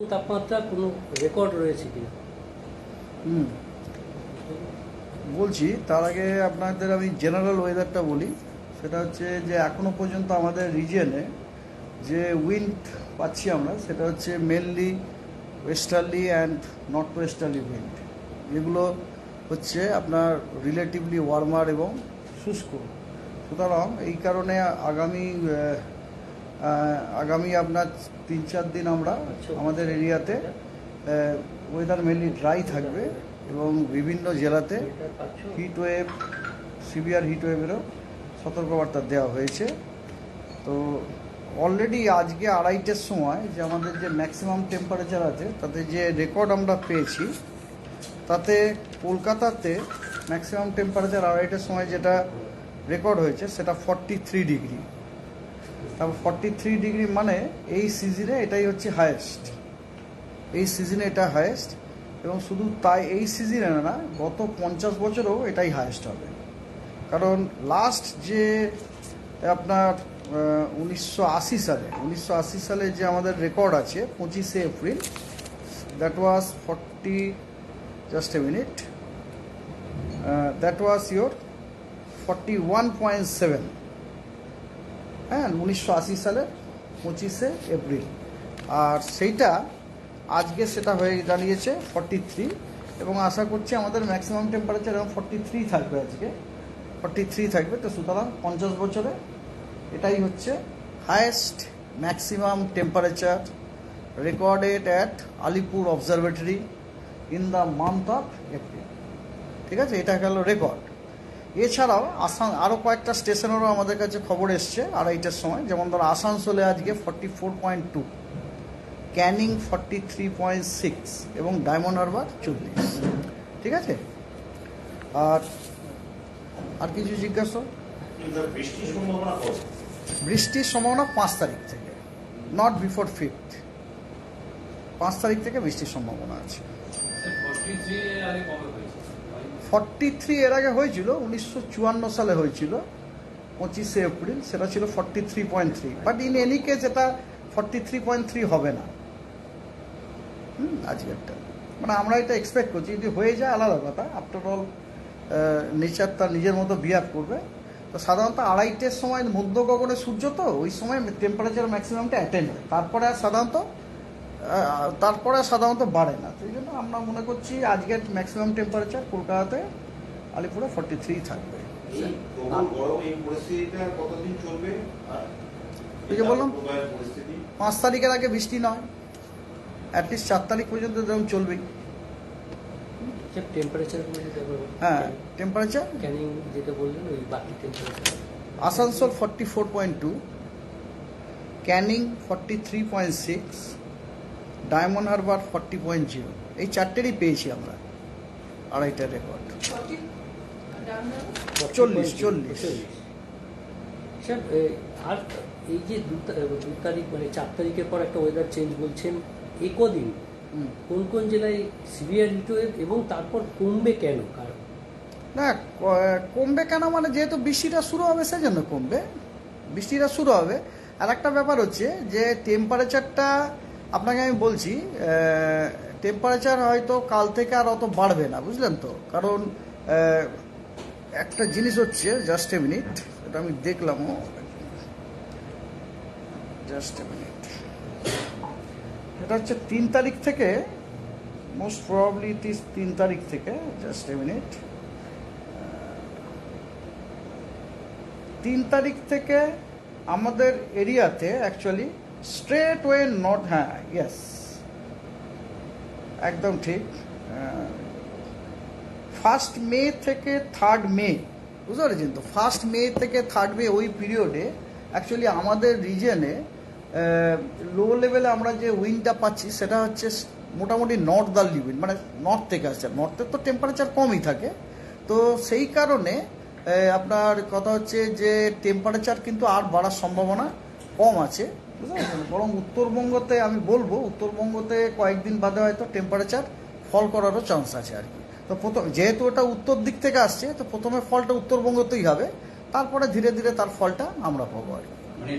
তাপমাত্রা কোনো রেকর্ড রয়েছে কিনা? হুম। বলছি, তার আগে আপনাদের আমি জেনারেল ওয়েদারটা বলি। সেটা হচ্ছে যে এখনও পর্যন্ত আমাদের রিজিয়নে যে উইন্ড পাচ্ছি আমরা, সেটা হচ্ছে mainly westerly and north westerly wind যেগুলো হচ্ছে আপনার রিলেটিভলি ওয়ার্মার এবং শুষ্ক। সুতরাং এই কারণে আগামী আগামী আপনার তিন চার দিন আমরা আমাদের এরিয়াতে ওয়েদার মেনলি ড্রাই থাকবে এবং বিভিন্ন জেলাতে হিট ওয়েভ সিভিয়ার হিট ওয়েভেরও সতর্কবার্তা দেওয়া হয়েছে। তো অলরেডি আজকে আড়াইটের সময় যে আমাদের যে ম্যাক্সিমাম টেম্পারেচার আছে, তাতে যে রেকর্ড আমরা পেয়েছি, তাতে কলকাতাতে ম্যাক্সিমাম টেম্পারেচার আড়াইটের সময় যেটা রেকর্ড হয়েছে, সেটা ফর্টি থ্রি ডিগ্রি তারপর ফর্টি থ্রি ডিগ্রি মানে এই সিজনে এটাই হচ্ছে হায়েস্ট এই সিজনে এটা হায়েস্ট এবং শুধু তাই এই সিজনে না গত পঞ্চাশ বছরেও এটাই হায়েস্ট হবে। কারণ লাস্ট যে আপনার উনিশশো আশি সালে, উনিশশো আশি সালে যে আমাদের রেকর্ড আছে, পঁচিশে April that was forty just a minute that was your forty one point seven হ্যাঁ উনিশশো আশি সালের পঁচিশে এপ্রিল। আর সেইটা আজকে সেটা হয়ে দাঁড়িয়েছে ফর্টি থ্রি এবং আশা করছি আমাদের ম্যাক্সিমাম টেম্পারেচার এবং ফর্টি থ্রি থাকবে আজকে। ফর্টি থ্রি থাকবে, তো সুতরাং পঞ্চাশ বছরে এটাই হচ্ছে highest maximum temperature recorded at Alipore observatory in the month of April ঠিক আছে? এটা গেল রেকর্ড এছাড়াও আসান আরও কয়েকটা স্টেশনেরও আমাদের কাছে খবর এসছে আড়াইটার সময়। যেমন ধরো আসানসোলে আজকে forty four point two Canning forty three point six এবং ডায়মন্ড হারবার চল্লিশ। ঠিক আছে? আর আর কিছু জিজ্ঞাসা? বৃষ্টির সম্ভাবনা পাঁচ তারিখ থেকে নট বিফোর ফিফথ পাঁচ তারিখ থেকে বৃষ্টির সম্ভাবনা আছে। ফর্টি থ্রি এর আগে হয়েছিল, উনিশশো চুয়ান্ন সালে হয়েছিল, পঁচিশে এপ্রিল, সেটা ছিল forty three point three but in any case এটা ফর্টি থ্রি পয়েন্ট থ্রি হবে না। হুম, আজকেরটা। মানে আমরা এটা এক্সপেক্ট করছি, যদি হয়ে যায় আলাদা কথা আফটার অল নেচার তার নিজের মতো বিহেভ করবে। তো সাধারণত আড়াইটের সময় মধ্য গগনে সূর্য তো, ওই সময় টেম্পারেচার ম্যাক্সিমামটা অ্যাটেন্ড হয়। তারপরে আর সাধারণত তারপরে আর সাধারণত বাড়ে না। সেই জন্য আমরা মনে করছি আজকের ম্যাক্সিমাম টেম্পারেচার কলকাতাতে আলিপুরে ফর্টি থ্রি থাকবে। এই যে বললাম। পাঁচ তারিখের আগে বৃষ্টি নয় অ্যাটলিস্ট চার তারিখ পর্যন্ত যেমন চলবেই। টেম্পারেচার হ্যাঁ টেম্পারেচার ক্যানিং যেটা বললেন ওই বাকি temperature Asansol forty four point two Canning forty three point six Diamond Harbour forty point zero. এই চারটেরই পেয়েছি আমরা। আড়াইটা রেকর্ড। চল্লিশ, চল্লিশ। স্যার আর এই যে দু তারিখ মানে চার তারিখের পর একটা ওয়েদার চেঞ্জ বলছেন এ কদিন? কোন কোন জেলায় সিভিয়ার হিটওয়েভ এবং তারপর কমবে কেন? কারণ না কমবে কেন মানে যেহেতু বৃষ্টিটা শুরু হবে সেজন্য কমবে। বৃষ্টিটা শুরু হবে। আর একটা ব্যাপার হচ্ছে যে টেম্পারেচারটা আপনাকে আমি বলছি টেম্পারেচার হয়তো কাল থেকে আর অত বাড়বে না, বুঝলেন তো? কারণ একটা জিনিস হচ্ছে জাস্ট এ মিনিট এটা আমি দেখলামও জাস্ট এ মিনিট এটা হচ্ছে তিন তারিখ থেকে মোস্ট প্রবাবলি তিন তারিখ থেকে জাস্ট এ মিনিট তিন তারিখ থেকে আমাদের এরিয়াতে অ্যাকচুয়ালি স্ট্রেট ওয়ে নট হ্যাঁ ইয়েস একদম ঠিক। ফার্স্ট মে থেকে থার্ড মে বুঝতে পেরেছেন তো? ফার্স্ট মে থেকে থার্ড মে ওই পিরিয়ডে অ্যাকচুয়ালি আমাদের রিজনে লো লেভেলে আমরা যে উইন্ডটা পাচ্ছি, সেটা হচ্ছে মোটামুটি নর্থ দার্লি উইন্ড মানে নর্থ থেকে আসছে। নর্থের তো টেম্পারেচার কমই থাকে। তো সেই কারণে আপনার কথা হচ্ছে যে টেম্পারেচার কিন্তু আর বাড়ার সম্ভাবনা কম আছে। বুঝতে পেরেছেন? বরং উত্তরবঙ্গতে আমি বলব উত্তরবঙ্গতে কয়েকদিন বাদে হয়তো টেম্পারেচার ফল করারও চান্স আছে আর কি। তো প্রথম যেহেতু ওটা উত্তর দিক থেকে আসছে তো প্রথমে ফলটা উত্তরবঙ্গতেই হবে তারপরে ধীরে ধীরে তার ফলটা আমরা পাবো আর কি। মানে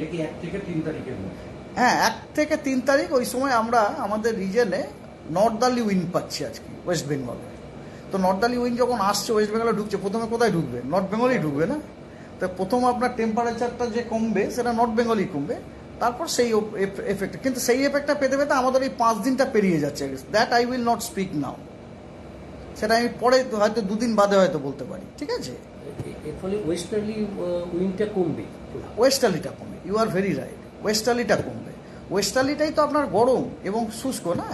হ্যাঁ এক থেকে তিন তারিখ ওই সময় আমরা আমাদের রিজনে নর্দালি উইন পাচ্ছি আজকে ওয়েস্ট বেঙ্গলে তো নর্দার্লি উইন যখন আসছে ওয়েস্ট বেঙ্গলে ঢুকছে প্রথমে কোথায় ঢুকবে? নর্থ বেঙ্গলেই ঢুকবে না? তো প্রথম আপনার টেম্পারেচারটা যে কমবে সেটা নর্থ বেঙ্গলই কমবে। তারপর সেই এফেক্ট কিন্তু সেই এফেক্টটা পেতে পেতে আমাদের এই পাঁচ দিনটা পেরিয়ে যাচ্ছে। That I will not speak now সেটা আমি পরে হয়তো দুদিন বাদে হয়তো বলতে পারি। ঠিক আছে? এর ফলে ওয়েস্টার্লি উইংটা কমবে। ওয়েস্টার্লিটা কমে ইউ আর ভেরি রাইট ওয়েস্টার্লিটা কমবে। ওয়েস্টার্লিটাই তো আপনার গরম এবং শুষ্ক না?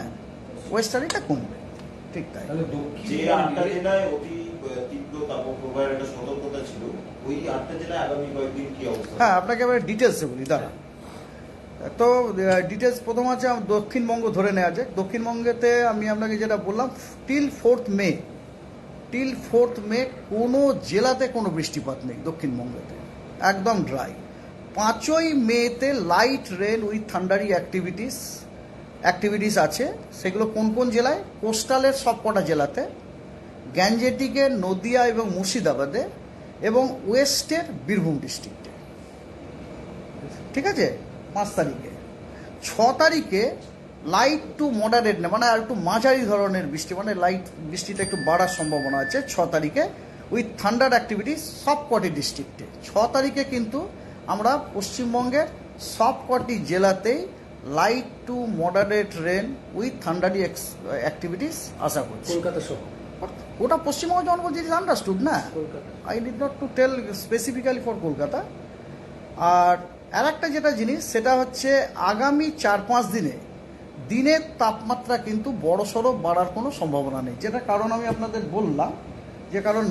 ওয়েস্টার্লিটা কমবে। ঠিক তাই। যে আটটা জেলায় অতি তীব্র তাপপ্রবাহের একটা সতর্কতা ছিল ওই আটটা জেলায় আগামী কয়েকদিন কি অবস্থা? হ্যাঁ আপনাকে এবারে ডিটেলসে বলি। দাঁড়া তো ডিটেলস প্রথম আছে দক্ষিণবঙ্গ ধরে নেওয়া যাক। দক্ষিণবঙ্গেতে আমি আপনাকে যেটা বললাম till fourth May till fourth May কোনো জেলাতে কোনো বৃষ্টিপাত নেই দক্ষিণবঙ্গেতে। একদম ড্রাই পাঁচই মেতে light rain with thundery activities activities আছে। সেগুলো কোন কোন জেলায়? কোস্টালের সব কটা জেলাতে গ্যাঞ্জেটিকের নদিয়া এবং মুর্শিদাবাদে এবং ওয়েস্টের বীরভূম ডিস্ট্রিক্টে ঠিক আছে? পাঁচ তারিখে। ছ তারিখে লাইট টু মডারেট না মানে আর একটু মাঝারি ধরনের বৃষ্টি মানে লাইট বৃষ্টিটা একটু বাড়ার সম্ভাবনা আছে ছ তারিখে উইথ থান্ডার অ্যাক্টিভিটি সব কটি ডিস্ট্রিক্টে ছ তারিখে কিন্তু আমরা পশ্চিমবঙ্গের সব কটি জেলাতেই light to moderate rain with thundery activities আশা করছি। কলকাতা সহ? ওটা পশ্চিমবঙ্গ যখন বলছি আন্ডারস্টুড না? Kolkata. I did not to tell specifically for Kolkata. আর আর একটা যেটা জিনিস, সেটা হচ্ছে আগামী চার পাঁচ দিনে দিনের তাপমাত্রা কিন্তু বড়সড় বাড়ার কোনো সম্ভাবনা নেই। যেটা কারণ আমি আপনাদের বললাম, যে কারণ